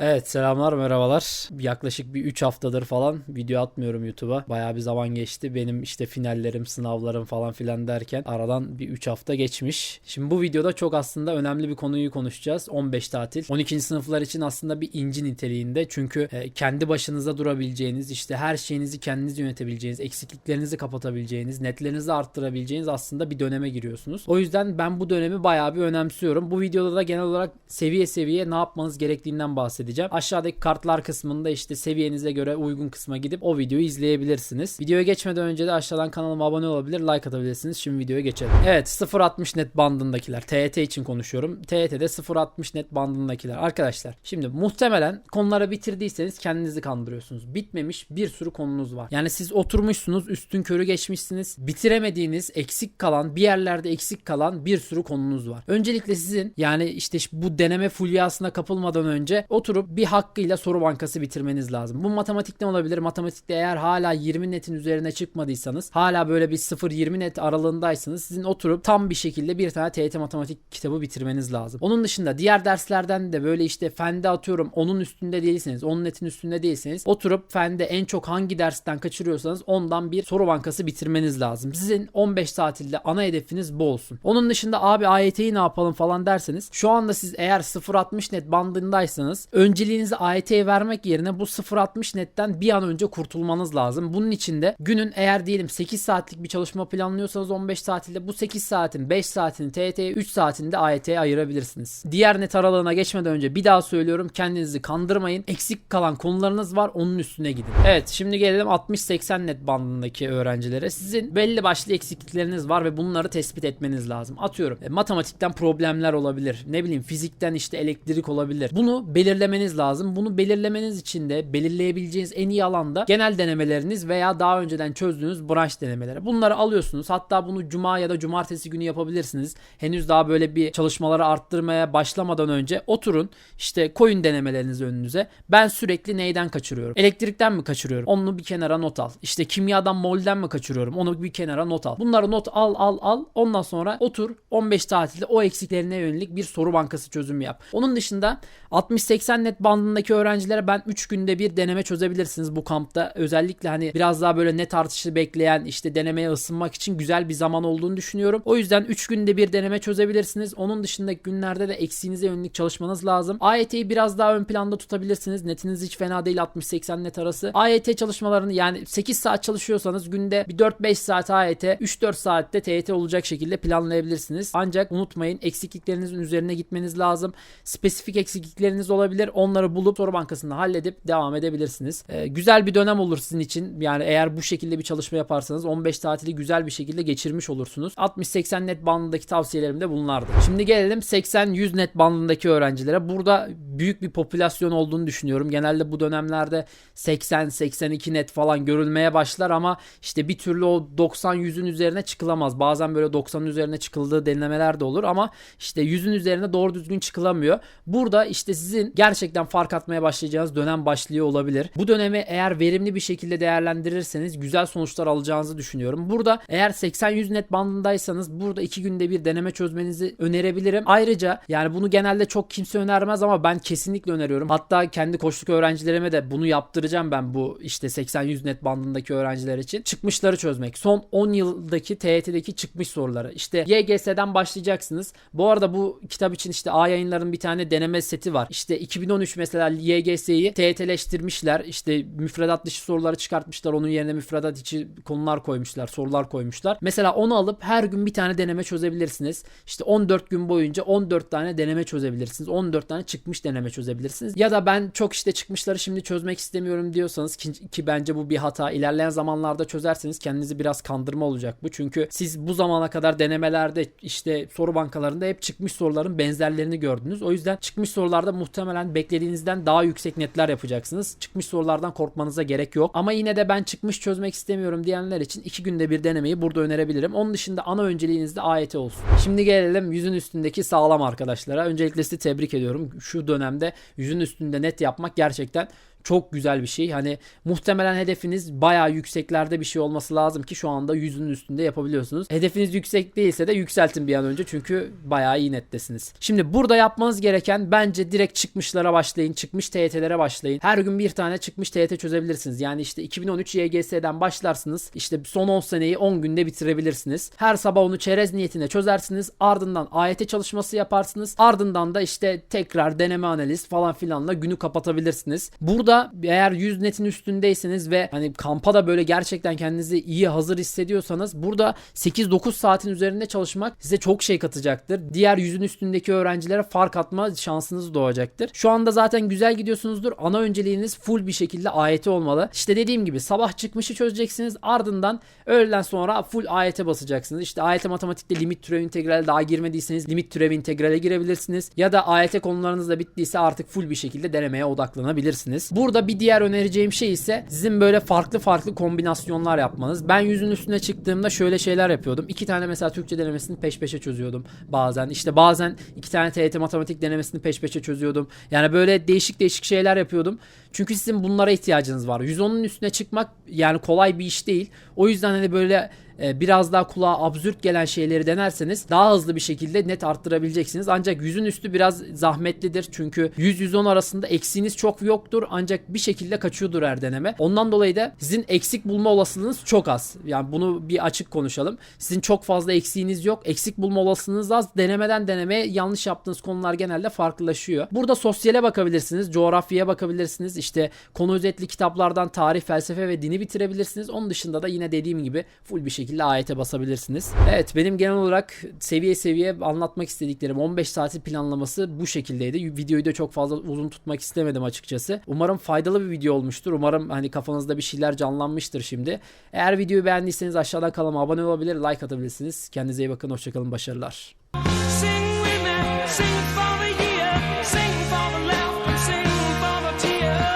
Evet selamlar merhabalar. Yaklaşık bir 3 haftadır falan video atmıyorum YouTube'a. Bayağı bir zaman geçti. Benim işte finallerim, sınavlarım falan filan derken aradan bir 3 hafta geçmiş. Şimdi bu videoda çok aslında önemli bir konuyu konuşacağız. 15 tatil. 12. sınıflar için aslında bir inci niteliğinde. Çünkü e, kendi başınıza durabileceğiniz, işte her şeyinizi kendiniz yönetebileceğiniz, eksikliklerinizi kapatabileceğiniz, netlerinizi arttırabileceğiniz aslında bir döneme giriyorsunuz. O yüzden ben bu dönemi bayağı bir önemsiyorum. Bu videoda da genel olarak seviye seviye ne yapmanız gerektiğinden bahsedeceğim. Aşağıdaki kartlar kısmında işte seviyenize göre uygun kısma gidip o videoyu izleyebilirsiniz. Videoya geçmeden önce de aşağıdan kanalıma abone olabilir, like atabilirsiniz. Şimdi videoya geçelim. Evet 0.60 net bandındakiler. TET için konuşuyorum. TET'de 0.60 net bandındakiler. Arkadaşlar şimdi muhtemelen konuları bitirdiyseniz kendinizi kandırıyorsunuz. Bitmemiş bir sürü konunuz var. Yani siz oturmuşsunuz, üstün körü geçmişsiniz. Bitiremediğiniz, eksik kalan, bir yerlerde eksik kalan bir sürü konunuz var. Öncelikle sizin yani işte bu deneme fulyasına kapılmadan önce oturup bir hakkıyla soru bankası bitirmeniz lazım. Bu matematikte olabilir. Matematikte eğer hala 20 netin üzerine çıkmadıysanız, hala böyle bir 0-20 net aralığındaysanız sizin oturup tam bir şekilde bir tane TYT matematik kitabı bitirmeniz lazım. Onun dışında diğer derslerden de böyle işte fende atıyorum onun üstünde değilseniz, onun netin üstünde değilseniz oturup fende en çok hangi dersten kaçırıyorsanız ondan bir soru bankası bitirmeniz lazım. Sizin 15 tatilde ana hedefiniz bu olsun. Onun dışında abi AYT'yi ne yapalım falan derseniz şu anda siz eğer 0.60 net bandındaysanız önceliğinizi AYT'ye vermek yerine bu 0.60 netten bir an önce kurtulmanız lazım. Bunun için de günün eğer diyelim 8 saatlik bir çalışma planlıyorsanız 15 tatilde bu 8 saatin 5 saatini TYT'ye 3 saatini de AYT'ye ayırabilirsiniz. Diğer net aralığına geçmeden önce bir daha söylüyorum kendinizi kandırmayın. Eksik kalan konularınız var onun üstüne gidin. Evet şimdi gelelim 60-80 net bandındaki öğrencilere. Sizin belli başlı eksiklikleriniz var ve bunları tespit etmeniz lazım. Atıyorum e, matematikten problemler olabilir. Ne bileyim fizikten işte elektrik olabilir. Bunu belirlemeniz lazım. Bunu belirlemeniz için de belirleyebileceğiniz en iyi alanda genel denemeleriniz veya daha önceden çözdüğünüz branş denemeleri. Bunları alıyorsunuz. Hatta bunu cuma ya da cumartesi günü yapabilirsiniz. Henüz daha böyle bir çalışmaları arttırmaya başlamadan önce oturun. İşte koyun denemelerinizi önünüze. Ben sürekli neyden kaçırıyorum? Elektrikten mi kaçırıyorum? Onu bir kenara not al. İşte kimyadan molden mi kaçırıyorum? Onu bir kenara not al. Bunları not al al al. Ondan sonra otur 15 tatilde o eksiklerine yönelik bir soru bankası çözümü yap. Onun dışında 60-80 net bandındaki öğrencilere ben 3 günde bir deneme çözebilirsiniz bu kampta. Özellikle hani biraz daha böyle net artışı bekleyen işte denemeye ısınmak için güzel bir zaman olduğunu düşünüyorum. O yüzden 3 günde bir deneme çözebilirsiniz. Onun dışındaki günlerde de eksiğinize yönelik çalışmanız lazım. AYT'yi biraz daha ön planda tutabilirsiniz. Netiniz hiç fena değil 60-80 net arası. AYT çalışmalarını yani 8 saat çalışıyorsanız günde bir 4-5 saat AYT, 3-4 saatte TYT olacak şekilde planlayabilirsiniz. Ancak unutmayın eksikliklerinizin üzerine gitmeniz lazım. Spesifik eksiklikleriniz olabilir. Onları bulup soru bankasında halledip devam edebilirsiniz. Ee, güzel bir dönem olur sizin için. Yani eğer bu şekilde bir çalışma yaparsanız 15 tatili güzel bir şekilde geçirmiş olursunuz. 60-80 net bandındaki tavsiyelerim de bunlardı. Şimdi gelelim 80-100 net bandındaki öğrencilere. Burada büyük bir popülasyon olduğunu düşünüyorum. Genelde bu dönemlerde 80-82 net falan görülmeye başlar ama işte bir türlü o 90-100'ün üzerine çıkılamaz. Bazen böyle 90'ın üzerine çıkıldığı denemeler de olur ama işte 100'ün üzerine doğru düzgün çıkılamıyor. Burada işte sizin gerçekten fark atmaya başlayacağınız dönem başlıyor olabilir. Bu dönemi eğer verimli bir şekilde değerlendirirseniz güzel sonuçlar alacağınızı düşünüyorum. Burada eğer 80-100 net bandındaysanız burada 2 günde bir deneme çözmenizi önerebilirim. Ayrıca yani bunu genelde çok kimse önermez ama ben kesinlikle öneriyorum. Hatta kendi koçluk öğrencilerime de bunu yaptıracağım ben bu işte 80-100 net bandındaki öğrenciler için. Çıkmışları çözmek. Son 10 yıldaki TYT'deki çıkmış soruları. İşte YGS'den başlayacaksınız. Bu arada bu kitap için işte A yayınların bir tane deneme seti var. İşte 2013 mesela YGS'yi TYT'leştirmişler. İşte müfredat dışı soruları çıkartmışlar. Onun yerine müfredat içi konular koymuşlar, sorular koymuşlar. Mesela onu alıp her gün bir tane deneme çözebilirsiniz. İşte 14 gün boyunca 14 tane deneme çözebilirsiniz. 14 tane çıkmış deneme çözebilirsiniz. Ya da ben çok işte çıkmışları şimdi çözmek istemiyorum diyorsanız ki, ki bence bu bir hata. İlerleyen zamanlarda çözerseniz kendinizi biraz kandırma olacak bu. Çünkü siz bu zamana kadar denemelerde işte soru bankalarında hep çıkmış soruların benzerlerini gördünüz. O yüzden çıkmış sorularda muhtemelen beklediğinizden daha yüksek netler yapacaksınız. Çıkmış sorulardan korkmanıza gerek yok. Ama yine de ben çıkmış çözmek istemiyorum diyenler için 2 günde bir denemeyi burada önerebilirim. Onun dışında ana önceliğiniz de AYT olsun. Şimdi gelelim yüzün üstündeki sağlam arkadaşlara. Öncelikle sizi tebrik ediyorum. Şu dönemde yüzün üstünde net yapmak gerçekten çok güzel bir şey. Hani muhtemelen hedefiniz bayağı yükseklerde bir şey olması lazım ki şu anda yüzünün üstünde yapabiliyorsunuz. Hedefiniz yüksek değilse de yükseltin bir an önce çünkü bayağı iyi nettesiniz. Şimdi burada yapmanız gereken bence direkt çıkmışlara başlayın. Çıkmış TYT'lere başlayın. Her gün bir tane çıkmış TYT çözebilirsiniz. Yani işte 2013 YGS'den başlarsınız. İşte son 10 seneyi 10 günde bitirebilirsiniz. Her sabah onu çerez niyetine çözersiniz. Ardından AYT çalışması yaparsınız. Ardından da işte tekrar deneme analiz falan filanla günü kapatabilirsiniz. Burada eğer 100 netin üstündeyseniz ve hani kampa da böyle gerçekten kendinizi iyi hazır hissediyorsanız burada 8-9 saatin üzerinde çalışmak size çok şey katacaktır. Diğer yüzün üstündeki öğrencilere fark atma şansınız doğacaktır. Şu anda zaten güzel gidiyorsunuzdur. Ana önceliğiniz full bir şekilde AYT olmalı. İşte dediğim gibi sabah çıkmışı çözeceksiniz. Ardından öğleden sonra full AYT basacaksınız. İşte AYT matematikte limit türev integral daha girmediyseniz limit türev integrale girebilirsiniz. Ya da AYT konularınız da bittiyse artık full bir şekilde denemeye odaklanabilirsiniz. Burada bir diğer önereceğim şey ise sizin böyle farklı farklı kombinasyonlar yapmanız. Ben yüzün üstüne çıktığımda şöyle şeyler yapıyordum. İki tane mesela Türkçe denemesini peş peşe çözüyordum bazen. İşte bazen iki tane TYT matematik denemesini peş peşe çözüyordum. Yani böyle değişik değişik şeyler yapıyordum. Çünkü sizin bunlara ihtiyacınız var. 110'un üstüne çıkmak yani kolay bir iş değil. O yüzden hani böyle e, biraz daha kulağa absürt gelen şeyleri denerseniz daha hızlı bir şekilde net arttırabileceksiniz. Ancak yüzün üstü biraz zahmetlidir. Çünkü 100-110 arasında eksiğiniz çok yoktur. Ancak bir şekilde kaçıyordur her deneme. Ondan dolayı da sizin eksik bulma olasılığınız çok az. Yani bunu bir açık konuşalım. Sizin çok fazla eksiğiniz yok. Eksik bulma olasılığınız az. Denemeden denemeye yanlış yaptığınız konular genelde farklılaşıyor. Burada sosyale bakabilirsiniz. Coğrafyaya bakabilirsiniz. İşte konu özetli kitaplardan tarih, felsefe ve dini bitirebilirsiniz. Onun dışında da yine dediğim gibi full bir şekilde ayete basabilirsiniz. Evet benim genel olarak seviye seviye anlatmak istediklerim 15 saati planlaması bu şekildeydi. Videoyu da çok fazla uzun tutmak istemedim açıkçası. Umarım faydalı bir video olmuştur. Umarım hani kafanızda bir şeyler canlanmıştır şimdi. Eğer videoyu beğendiyseniz aşağıdan kanalıma abone olabilir, like atabilirsiniz. Kendinize iyi bakın, hoşçakalın, başarılar. Sing with sing for